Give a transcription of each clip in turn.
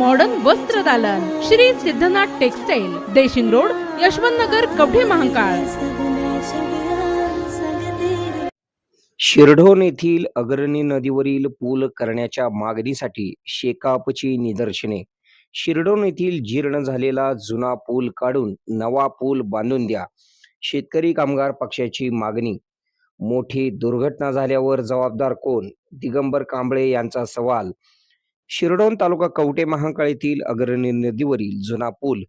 Modern वस्त्र दालन. Shri Siddhanath textile Deshing road Yashwant Nagar Kavathe Mahankal. Shirdhon येथील अग्रणी नदीवरील पूल करण्याच्या मागणीसाठी शेकापची निदर्शने. शिरढोण येथील जीर्ण झालेला जुना पूल काढून नवा पूल बांधून द्या. शेतकरी कामगार पक्षाची मागणी. मोठी दुर्घटना झाल्यावर जबाबदार कोण? दिगंबर कांबळे यांचा सवाल. शिरडोन तालुका कवटे महांकाळ येथील अग्रणी नदीवरील जुना पूल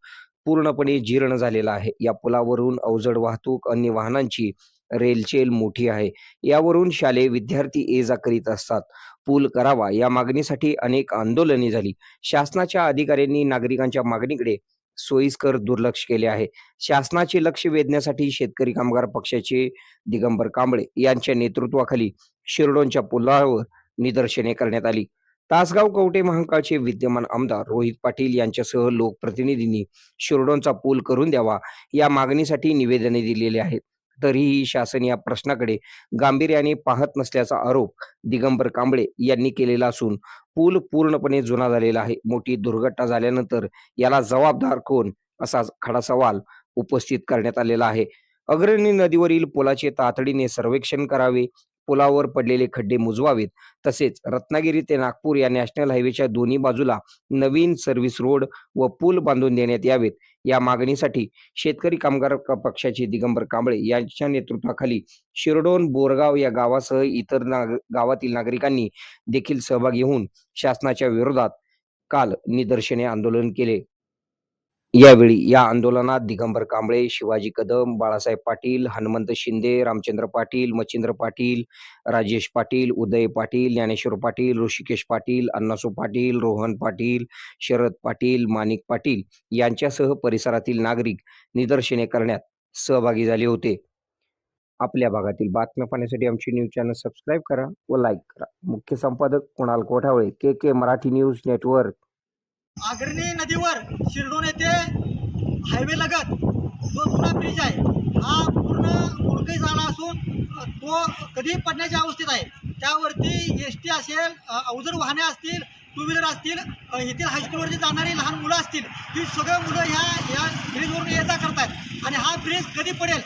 पूर्णपणे जीर्ण झालेला आहे. या पुलावरून अवजड वाहतूक अन्य वाहनांची रेलचेल मोठी आहे. यावरून शालेय विद्यार्थी ये जा करीत असतात. पूल करावा या मागणीसाठी अनेक आंदोलने झाली. शासनाच्या अधिकाऱ्यांनी नागरिकांच्या मागणीकडे सोयीस्कर दुर्लक्ष केले आहे. शासनाचे लक्ष वेधण्यासाठी शेतकरी कामगार पक्षाचे दिगंबर कांबळे यांच्या नेतृत्वाखाली शिरडोनच्या पुलावर निदर्शने करण्यात आली. तासगाव कवटे महांकाळचे विद्यमान आमदार रोहित पाटील यांच्यासह लोकप्रतिनिधींनी शिरडोनचा पूल करून द्यावा या मागणीसाठी निवेदने दिलेली आहेत. तरीही शासन या प्रश्नाकडे गांभीर्याने पाहत नसल्याचा आरोप दिगंबर कांबळे यांनी केलेला असून पूल पूर्णपणे जुना झालेला आहे. मोठी दुर्घटना झाल्यानंतर याला जबाबदार कोण असा खडा सवाल उपस्थित करण्यात आलेला आहे. अग्रणी नदीवरील पुलाचे तातडीने सर्वेक्षण करावे पुलावर पडलेले खड्डे मुजवावेत. तसेच रत्नागिरी ते नागपूर या नॅशनल हायवेच्या दोन्ही बाजूला नवीन सर्व्हिस रोड व पूल बांधून देण्यात यावेत. या मागणीसाठी शेतकरी कामगार क- पक्षाचे दिगंबर कांबळे यांच्या नेतृत्वाखाली शिरडोन बोरगाव या गावासह इतर नाग गावातील नागरिकांनी देखील सहभागी होऊन शासनाच्या विरोधात काल निदर्शने आंदोलन केले. यावेळी या आंदोलनात दिगंबर कांबळे शिवाजी कदम बाळासाहेब पाटील हनुमंत शिंदे रामचंद्र पाटील मच्छिंद्र पाटील राजेश पाटील उदय पाटील ज्ञानेश्वर पाटील ऋषिकेश पाटील अण्णासू पाटील रोहन पाटील शरद पाटील माणिक पाटील यांच्यासह परिसरातील नागरिक निदर्शने करण्यात सहभागी झाले होते. आपल्या भागातील बातम्या पाहण्यासाठी आमची न्यूज चॅनल सबस्क्राईब करा व लाईक करा. मुख्य संपादक Kunal Kothavale K K Marathi news network. Agrani नदीवर शिरडोन येथे हायवे लगत जो जुना ब्रिज आहे हा पूर्ण मुडकई झाला असून तो कधी पडण्याच्या अवस्थेत आहे. त्यावरती एस टी असेल अवजड वाहने असतील टू व्हीलर असतील येथील हायस्कूलवरती जाणारी लहान मुलं असतील ही सगळं मुलं ह्या या ब्रिजवरून ये जा करतात आणि हा ब्रिज कधी पडेल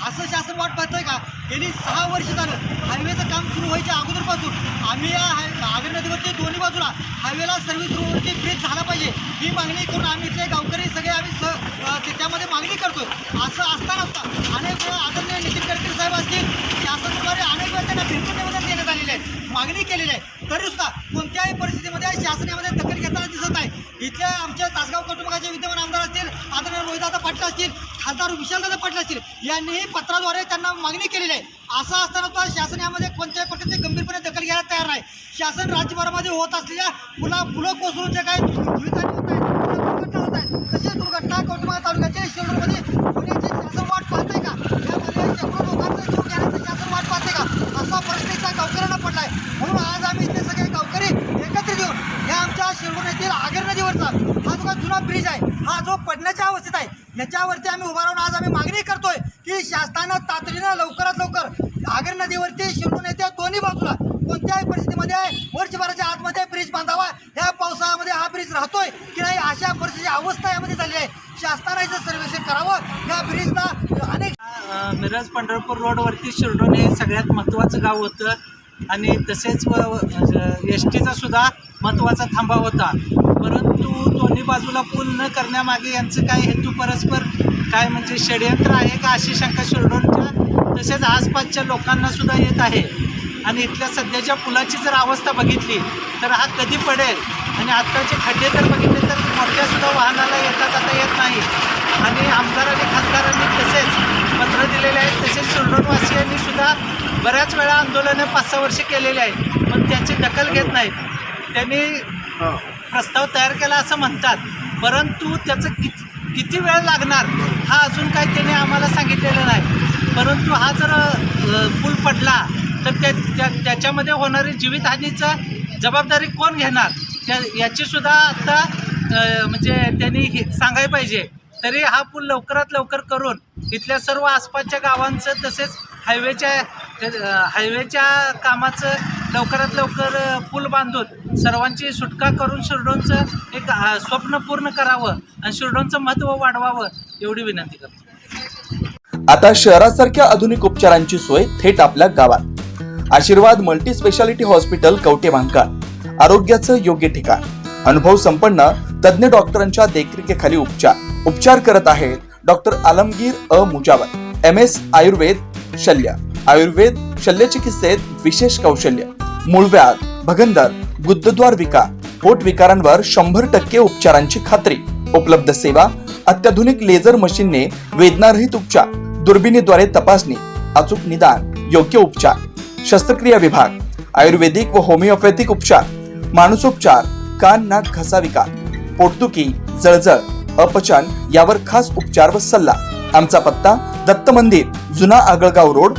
असं शासन वाट पाहतंय का? गेली सहा वर्ष झालं हायवेचं काम सुरू व्हायच्या अगोदरपासून आम्ही या हाय आग्रा नदीवरती दोन्ही बाजूला हायवेला सर्व्हिस रोडवरती ब्रिज झाला पाहिजे. ही मागणी करून आम्ही इथले गावकरी सगळे आम्ही स त्यामध्ये मागणी करतो असं असताना असता अनेक वेळा आदरणीय नितीन गडकरी साहेब असतील शासनाद्वारे अनेक वेळा त्यांना भिंत निवेदन देण्यात आलेले आहे मागणी केलेली आहे. तरी सुद्धा कोणत्याही परिस्थितीमध्ये शासन यामध्ये दखल घेताना दिसत आहे इथले आमचे तासगाव कुटुंबाचे विद्यमान आमदार असतील आदरणीय रोहितदादा पाटील असतील खासदार विशालदादा पाटील असतील यांनीही पत्राद्वारे त्यांना मागणी केलेली आहे. असं असताना सुद्धा शासन यामध्ये कोणत्याही प्रकारचे गंभीरपणे दखल घ्यायला तयार नाही. शासन राज्यभरामध्ये होत असलेल्या पुला पुलं कोसळून जे काही दुर्घटना होत आहेत दुर्घटना तशी दुर्घटना कौटुंबा तालुक्याच्या शिरोडमध्ये होण्याची शासन वाट पाहते का यामध्ये शेकडो लोकांचा जीव घेण्याचं शासन वाट पाहते का असा प्रश्न इथल्या गावकऱ्यांना पडलाय म्हणून आज आम्ही इथे सगळे गावकरी एकत्रित येऊन या आमच्या शिरडून येथील आगर नदीवरचा हा जो काही जुना ब्रिज आहे हा जो पडण्याच्या अवस्थेत आहे याच्यावरती आम्ही उभा राहून आज आम्ही मागणी करतोय की शासनानं तातडीनं लवकरात लवकर आगर नदीवरती शिरून येत्या दोन्ही बाजूला कोणत्याही परिस्थितीमध्ये वर्षभराच्या आतमध्ये ब्रिज बांधावा. ह्या पावसाळ्यामध्ये हा ब्रिज राहतोय की नाही अशा परिस्थितीची अवस्था यामध्ये झाली आहे. शासनाने याचं सर्वेक्षण करावं. या ब्रिजला अनेक मिरज पंढरपूर रोडवरती शिरडोन हे सगळ्यात महत्त्वाचं गाव होतं. आणि तसेच एस टीचा सुद्धा महत्त्वाचा थांबा होता. परंतु दोन्ही बाजूला पूल न करण्यामागे यांचं काय हेतू परस्पर? काय म्हणजे षडयंत्र आहे का? अशी शंका शिरडोनच्या तसेच आसपासच्या लोकांना सुद्धा येत आहे. आणि इथल्या सध्याच्या पुलाची जर अवस्था बघितली तर हा कधी पडेल? आणि आत्ताचे खड्डे जर बघितले तर मोठ्यासुद्धा वाहनाला येता जाता येत नाही. आणि आमदार आणि खासदारांनी तसेच पत्र दिलेले आहेत. तसेच शिरडोनवासियांनी सुद्धा बऱ्याच वेळा आंदोलनं पाच सहा वर्षे केलेली आहेत. पण त्याची दखल घेत नाही त्यांनी प्रस्ताव तयार केला असं म्हणतात. परंतु त्याचं किती किती वेळ लागणार हा अजून काही त्याने आम्हाला सांगितलेलं नाही. परंतु हा जर पूल पडला तर त्या त्या- त्याच्यामध्ये होणारी जीवितहानीचं जबाबदारी कोण घेणार? त्या याचीसुद्धा आता म्हणजे त्यांनी हे सांगायला पाहिजे. तरी हा पूल लवकरात लवकर करून इथल्या सर्व आसपासच्या गावांचं तसेच हायवेच्या हायवेच्या कामाचं लवकरात लवकर पूल बांधून सर्वांची सुटका करून शिरडोनचं एक स्वप्न पूर्ण करावं आणि शिरडोनचं महत्त्व वाढवावं एवढी विनंती करतो. आता शहरासारख्या आधुनिक उपचारांची सोय थेट आपल्या गावात. Ashirwad multi specialty hospital Kavathe भांकार आरोग्याचं योग्य ठिकाण. अनुभव संपन्न तज्ज्ञ डॉक्टरांच्या देखरेखीखाली उपचार. उपचार करत आहेत doctor Alamgir A. Mujawar M. S. Ayurveda शल्य. आयुर्वेद शल्य चिकित्सेत विशेष कौशल्य. मूळव्याध भगंदर गुद्धद्वार विकार पोट विकारांवर शंभर टक्के उपचारांची खात्री. उपलब्ध सेवा अत्याधुनिक लेझर मशीनने वेदनारहित उपचार दुर्बिणीद्वारे तपासणी अचूक निदान योग्य उपचार. शस्त्रक्रिया विभाग आयुर्वेदिक व होमिओपॅथिक उपचार माणूसोपचार कान नाक घसा विकार पोटदुखी जळजळ अपचन यावर खास उपचार व सल्ला. आमचा पत्ता दत्त मंदिर जुना Agalgaon road